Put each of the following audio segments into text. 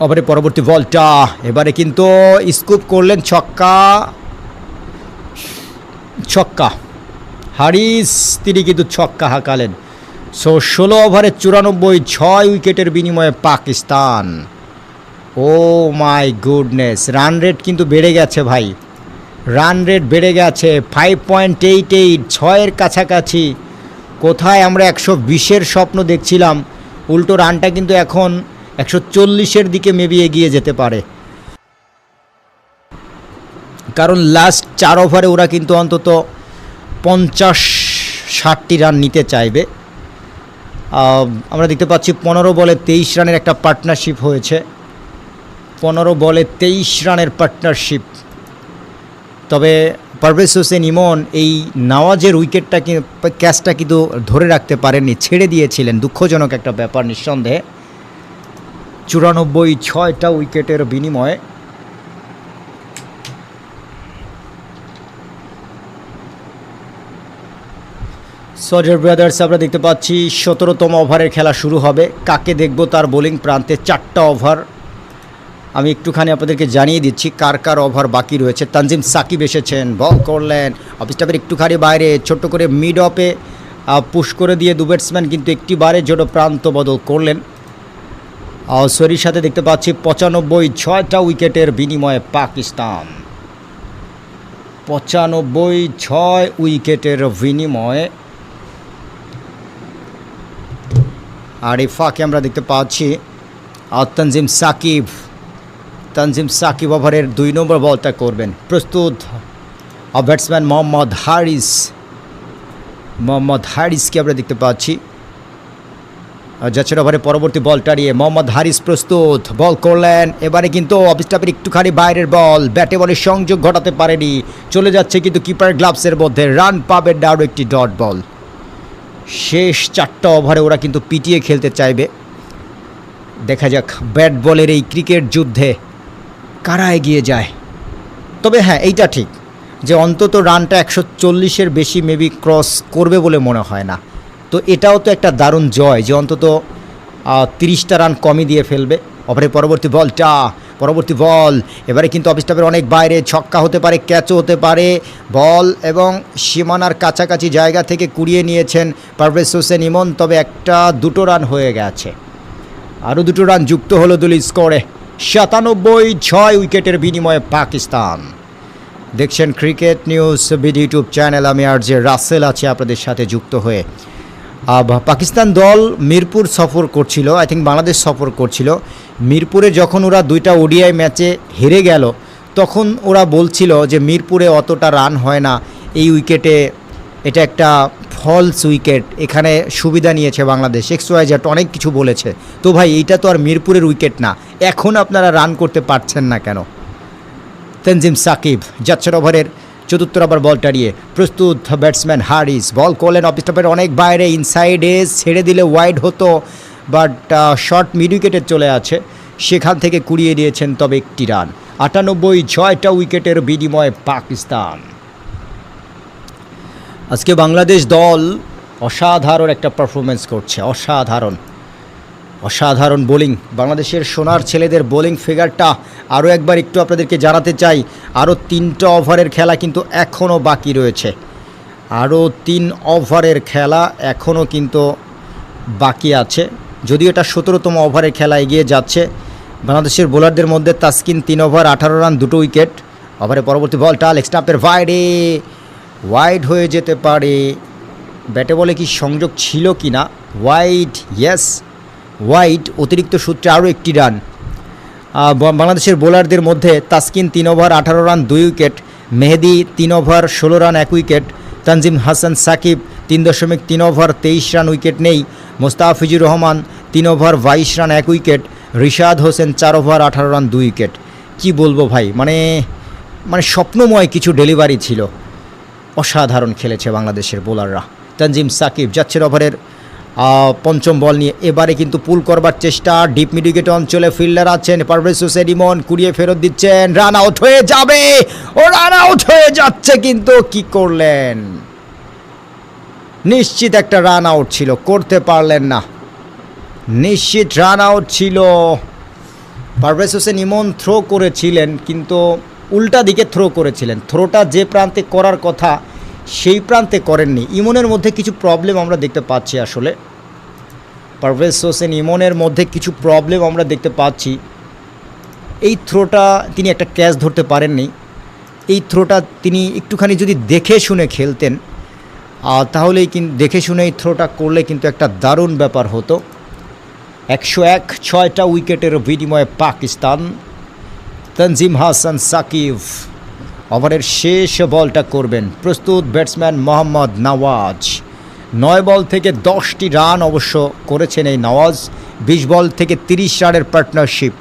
ওভারে পরবর্তী বলটা। এবারে কিন্তু স্কুপ করলেন ছক্কা। ছক্কা। হারিস, তিনি কিন্তু ছক্কা হাঁকালেন। সো ষোলো ওভারে চুরানব্বই, ছয় উইকেটের বিনিময়ে Pakistan. Oh my goodness, run rate কিন্তু বেড়ে গেছে ভাই। রান রেট বেড়ে গেছে, ফাইভ পয়েন্ট এইট এইট, ছয়ের কাছাকাছি। কোথায় আমরা একশো বিশের স্বপ্ন দেখছিলাম, উল্টো রানটা কিন্তু এখন একশো চল্লিশের দিকে মেবি এগিয়ে যেতে পারে। কারণ লাস্ট চার ওভারে ওরা কিন্তু অন্তত পঞ্চাশ ষাটটি রান নিতে চাইবে। আমরা দেখতে পাচ্ছি পনেরো বলে তেইশ রানের একটা পার্টনারশিপ হয়েছে। পনেরো বলে তেইশ রানের পার্টনারশিপ তবে পারভেজ হোসেন ইমন এই নওয়াজের উইকেটটা ক্যাচটা কিন্তু ধরে রাখতে পারেননি, ছেড়ে দিয়েছিলেন। দুঃখজনক একটা ব্যাপার নিঃসন্দেহে। চুরানব্বই ছয়টা উইকেটের বিনিময়ে সজর ব্রাদার্স, আমরা দেখতে পাচ্ছি সতেরোতম ওভারের খেলা শুরু হবে। কাকে দেখব তার বোলিং প্রান্তে চারটা ওভার? আমি একটুখানি আপনাদেরকে জানিয়ে দিচ্ছি কার কার ওভার বাকি রয়েছে। তানজিম সাকিব এসেছেন, বল করলেন অফ স্টাফের একটুখানি বাইরে, ছোট্ট করে মিড অফে পুশ করে দিয়ে দু ব্যাটসম্যান কিন্তু একটি বারে জোটো প্রান্ত বদল করলেন। সরির সাথে দেখতে পাচ্ছি পঁচানব্বই ছয়টা উইকেটের বিনিময়ে পাকিস্তান। পঁচানব্বই ছয় উইকেটের বিনিময়ে আর এই ফাঁকে আমরা দেখতে পাচ্ছি। আর তানজিম সাকিব তানজিম সাকিব ওভারের দুই নম্বর বলটা করবেন। প্রস্তুত ব্যাটসম্যান মোহাম্মদ হারিস। মোহাম্মদ হারিসকে আমরা দেখতে পাচ্ছি। যাচ্ছেন ওভারে পরবর্তী বলটা নিয়ে। মোহাম্মদ হারিস প্রস্তুত, বল করলেন। এবারে কিন্তু অফ স্টাফের একটুখানি বাইরের বল, ব্যাটে বলে সংযোগ ঘটাতে পারেনি। চলে যাচ্ছে কিন্তু কিপার গ্লাভসের মধ্যে, রান পাবেন না আরও একটি ডট বল। শেষ চারটা ওভারে ওরা কিন্তু পিটিয়ে খেলতে চাইবে। দেখা যাক, ব্যাট বলের এই ক্রিকেট যুদ্ধে কারা এগিয়ে যায়। তবে হ্যাঁ এইটা ঠিক যে অন্তত রানটা একশো চল্লিশের বেশি মেবি ক্রস করবে বলে মনে হয় না। তো এটাও তো একটা দারুণ জয় যে অন্তত তিরিশটা রান কমই দিয়ে ফেলবে। ওভারে পরবর্তী বলটা, পরবর্তী বল। এবারে কিন্তু অফ স্টাফের অনেক বাইরে ছক্কা হতে পারে ক্যাচও হতে পারে। বল এবং সীমানার কাছাকাছি জায়গা থেকে কুড়িয়ে নিয়েছেন পারভেজ হোসেন ইমন, তবে একটা দুটো রান হয়ে গেছে। আরও দুটো রান যুক্ত হলো দুলি স্কোরে। সাতানব্বই ছয় উইকেটের বিনিময়ে পাকিস্তান। দেখছেন ক্রিকেট নিউজ, বিড ইউটিউব চ্যানেল, আমি আর যে রাসেল আছে আপনাদের সাথে যুক্ত হয়ে। পাকিস্তান দল মিরপুর সফর করছিল আই থিঙ্ক বাংলাদেশ সফর করছিল। মিরপুরে যখন ওরা দুইটা ওডিআই ম্যাচে হেরে গেল, তখন ওরা বলছিল যে মিরপুরে অতটা রান হয় না, এই উইকেটে এটা একটা ফলস উইকেট, এখানে সুবিধা নিয়েছে বাংলাদেশ এক্স ওয়াই জেড অনেক কিছু বলেছে। তো ভাই, এইটা তো আর মিরপুরের উইকেট না, এখন আপনারা রান করতে পারছেন না কেন? তেনজিম সাকিব, যাচ্ছেন ওভারের চতুর্থ ওভার বল টাড়িয়ে প্রস্তুত ব্যাটসম্যান হারিস। বল করলেন অফ স্টপের অনেক বাইরে, ইনসাইডে ছেড়ে দিলে ওয়াইড হতো, বাট শর্ট মিড উইকেটে চলে আছে। সেখান থেকে কুড়িয়ে দিয়েছেন তবে একটি রান। আটানব্বই ছয়টা উইকেটের বিনিময়ে পাকিস্তান। আজকে বাংলাদেশ দল অসাধারণ একটা পারফরমেন্স করছে, অসাধারণ। অসাধারণ বোলিং। বাংলাদেশের সোনার ছেলেদের বোলিং ফিগারটা আরও একবার একটু আপনাদেরকে জানাতে চাই। আরও তিনটা ওভারের খেলা কিন্তু এখনও বাকি রয়েছে। আরও তিন ওভারের খেলা এখনও কিন্তু বাকি আছে। যদিও এটা সতেরোতম ওভারের খেলা এগিয়ে যাচ্ছে। বাংলাদেশের বোলারদের মধ্যে তাসকিন তিন ওভার, আঠারো রান, দুটো উইকেট। ওভারে পরবর্তী বলটা লেগ স্টাম্পের বাইরে ওয়াইড হয়ে যেতে পারে। ব্যাটে বলে কি সংযোগ ছিল কি না? ওয়াইড ইয়েস ওয়াইড অতিরিক্ত সূত্রে আরও একটি রান। বাংলাদেশের বোলারদের মধ্যে তাসকিন তিন ওভার, আঠারো রান, দুই উইকেট। মেহেদি তিন ওভার, ষোলো রান, এক উইকেট। তানজিম হাসান সাকিব তিন দশমিক তিন ওভার, তেইশ রান, উইকেট নেই। মোস্তাফিজুর রহমান তিন ওভার, বাইশ রান, এক উইকেট। রিশাদ হোসেন চার ওভার, আঠারো রান, দুই উইকেট। কি বলব ভাই মানে মানে স্বপ্নময় কিছু ডেলিভারি ছিল। অসাধারণ খেলেছে বাংলাদেশের বোলাররা। তানজিম সাকিব যাচ্ছেন ওভারের পঞ্চম বল নিয়ে। এবারে কিন্তু পুল করবার চেষ্টা। ডিপ মিড উইকেট অঞ্চলে ফিল্ডার আছেন পারভেজ হোসেন ইমন। কুড়িয়ে ফেরত দিচ্ছেন। রান আউট হয়ে যাবে। ও রান আউট হয়ে যাচ্ছে কিন্তু কি করলেন? নিশ্চিত একটা রান আউট ছিল। করতে পারলেন না। নিশ্চিত রান আউট ছিল। পারভেজ হোসেন ইমন থ্রো করেছিলেন কিন্তু উল্টা দিকে থ্রো করেছিলেন। থ্রোটা যে প্রান্তে করার কথা সেই প্রান্তে করেননি। ইমনের মধ্যে কিছু প্রবলেম আমরা দেখতে পাচ্ছি আসলে। পারভেজ হোসেন ইমনের মধ্যে কিছু প্রবলেম আমরা দেখতে পাচ্ছি। এই থ্রোটা তিনি একটা ক্যাচ ধরতে পারেননি। এই থ্রোটা তিনি একটুখানি যদি দেখে শুনে খেলতেন তাহলেই কিন্তু দেখে শুনে এই থ্রোটা করলে কিন্তু একটা দারুণ ব্যাপার হতো। একশো এক, ছয়টা উইকেটের বিনিময়ে পাকিস্তান। তনজিম হাসান সাকিব ওভারের শেষ বলটা করবেন প্রস্তুত ব্যাটসম্যান মোহাম্মদ নওয়াজ। নয় বল থেকে দশটি রান অবশ্য করেছেন এই নওয়াজ। বিশ বল থেকে তিরিশ রানের পার্টনারশিপ।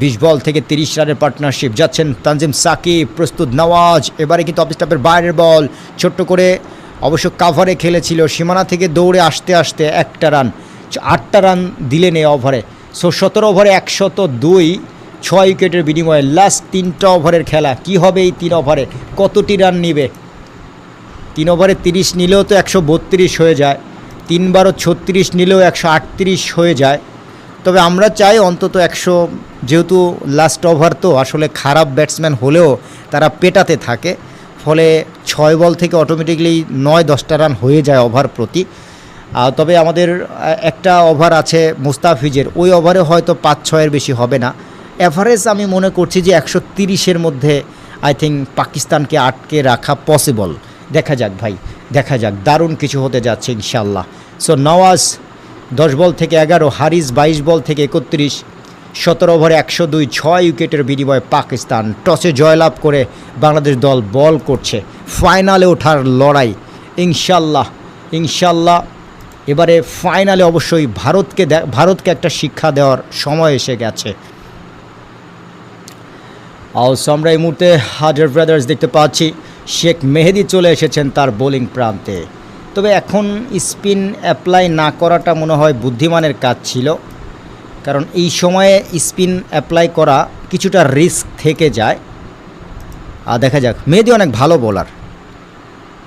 বিশ বল থেকে তিরিশ রানের পার্টনারশিপ। যাচ্ছেন তানজিম সাকিব, প্রস্তুত নওয়াজ। এবারে কিন্তু অফিস স্টাফের বাইরের বল। ছোট্ট করে অবশ্য কাভারে খেলেছিল। সীমানা থেকে দৌড়ে আসতে আসতে একটা রান, আটটা রান দিলেন এই ওভারে। সো সতেরো ওভারে একশত দুই ছয় উইকেটের বিনিময়ে লাস্ট তিনটা ওভারের খেলা। কি হবে এই তিন ওভারে? কতটি রান নিবে? তিন ওভারে তিরিশ নিলেও তো একশো বত্রিশ হয়ে যায়। তিনবারও ছত্রিশ নিলেও একশো আটত্রিশ হয়ে যায়। তবে আমরা চাই অন্তত একশো, যেহেতু লাস্ট ওভার তো আসলে খারাপ ব্যাটসম্যান হলেও তারা পেটাতে থাকে। ফলে ছয় বল থেকে অটোমেটিকলি নয়, দশটা রান হয়ে যায় ওভার প্রতি। তবে আমাদের একটা ওভার আছে মুস্তাফিজের। ওই ওভারে হয়তো পাঁচ, ছয়ের বেশি হবে না। অ্যাভারেজ আমি মনে করছি যে একশো তিরিশের মধ্যে আই থিঙ্ক পাকিস্তানকে আটকে রাখা পসিবল। দেখা যাক ভাই, দেখা যাক। দারুণ কিছু হতে যাচ্ছে ইনশাল্লাহ সো নওয়াজ দশ বল থেকে এগারো, হারিস বাইশ বল থেকে একত্রিশ, সতেরো ওভারে একশো দুই, ছয় উইকেটের বিনিময়ে পাকিস্তান টসে জয়লাভ করে বাংলাদেশ দল বল করছে। ফাইনালে ওঠার লড়াই। ইনশাল্লাহ ইনশাল্লাহ এবারে ফাইনালে অবশ্যই ভারতকে ভারতকে একটা শিক্ষা দেওয়ার সময় এসে গেছে। অলসো আমরা এই মুহূর্তে হাজার ব্রাদার্স দেখতে পাচ্ছি। শেখ মেহেদি চলে এসেছেন তার বোলিং প্রান্তে। তবে এখন স্পিন অ্যাপ্লাই না করাটা মনে হয় বুদ্ধিমানের কাজ ছিল। কারণ এই সময়ে স্পিন অ্যাপ্লাই করা কিছুটা রিস্ক থেকে যায়। আর দেখা যাক, মেহেদি অনেক ভালো বোলার।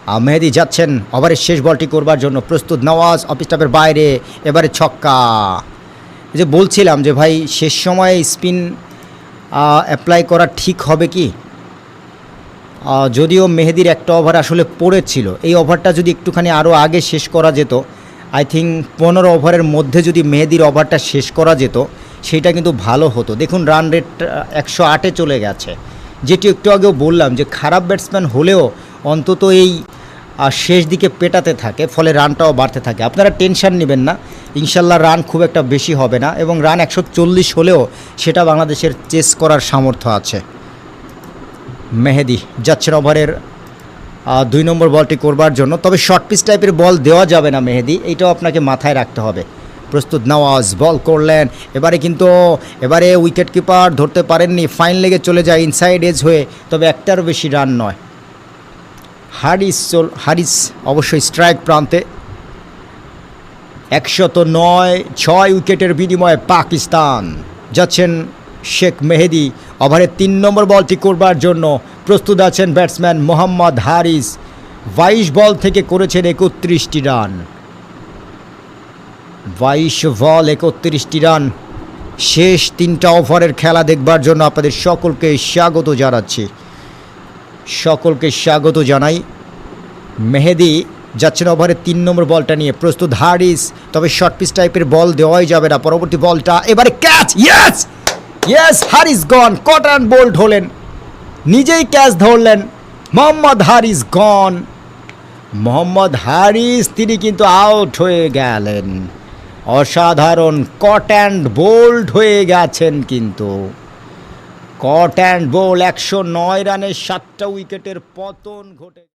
আর মেহেদি যাচ্ছেন ওভারের শেষ বলটি করবার জন্য প্রস্তুত নওয়াজ অফিস স্টাফের বাইরে, এবারে ছক্কা। যে বলছিলাম যে ভাই, শেষ সময়ে স্পিন অ্যাপ্লাই করা ঠিক হবে কি? যদিও মেহেদির একটা ওভার আসলে পড়েছিল, এই ওভারটা যদি একটুখানি আরও আগে শেষ করা যেত আই থিঙ্ক পনেরো ওভারের মধ্যে যদি মেহেদির ওভারটা শেষ করা যেত, সেটা কিন্তু ভালো হতো। দেখুন রান রেট একশো আটে চলে গেছে। যেটি একটু আগেও বললাম যে, খারাপ ব্যাটসম্যান হলেও অন্তত এই শেষ দিকে পেটাতে থাকে, ফলে রানটাও বাড়তে থাকে। আপনারা টেনশন নেবেন না। ইনশাল্লাহ রান খুব একটা বেশি হবে না এবং রান একশো চল্লিশ হলেও সেটা বাংলাদেশের চেস করার সামর্থ্য আছে। মেহেদি যাচ্ছেন ওভারের দুই নম্বর বলটি করবার জন্য। তবে শর্ট পিচ টাইপের বল দেওয়া যাবে না মেহেদি এইটাও আপনাকে মাথায় রাখতে হবে। প্রস্তুত নওয়াজ বল করলেন, এবারে কিন্তু এবারে উইকেট কিপার ধরতে পারেননি ফাইন লেগে চলে যায় ইনসাইড এজ হয়ে, তবে একটারও বেশি রান নয়। হারিস চল, হারিস অবশ্যই স্ট্রাইক প্রান্তে। একশত নয়, ছয় উইকেটের বিনিময়ে পাকিস্তান। যাচ্ছেন শেখ মেহেদি। ওভারের তিন নম্বর বলটি করবার জন্য প্রস্তুত আছেন ব্যাটসম্যান মোহাম্মদ হারিস। বাইশ বল থেকে করেছেন একত্রিশটি রান। বাইশ বল, একত্রিশটি রান। শেষ তিনটা ওভারের খেলা দেখবার জন্য আপনাদের সকলকে স্বাগত জানাচ্ছি। সকলকে স্বাগত জানাই। মেহেদি যাচ্ছেন ওভারে তিন নম্বর বলটা নিয়ে। প্রস্তুত হারিস, তবে শর্ট পিস টাইপের বল দেওয়াই যাবে না। পরবর্তী বলটা, এবারে catch yes yes Haris gone caught and bowled হলেন। নিজেই ক্যাচ ধরলেন, মোহাম্মদ হারিস গন মোহাম্মদ হারিস, তিনি কিন্তু আউট হয়ে গেলেন। অসাধারণ কট অ্যান্ড বোল্ড হয়ে গেছেন কিন্তু। কট অ্যান্ড বোল্ড একশো নয় রানে সাতটা উইকেটের পতন ঘটে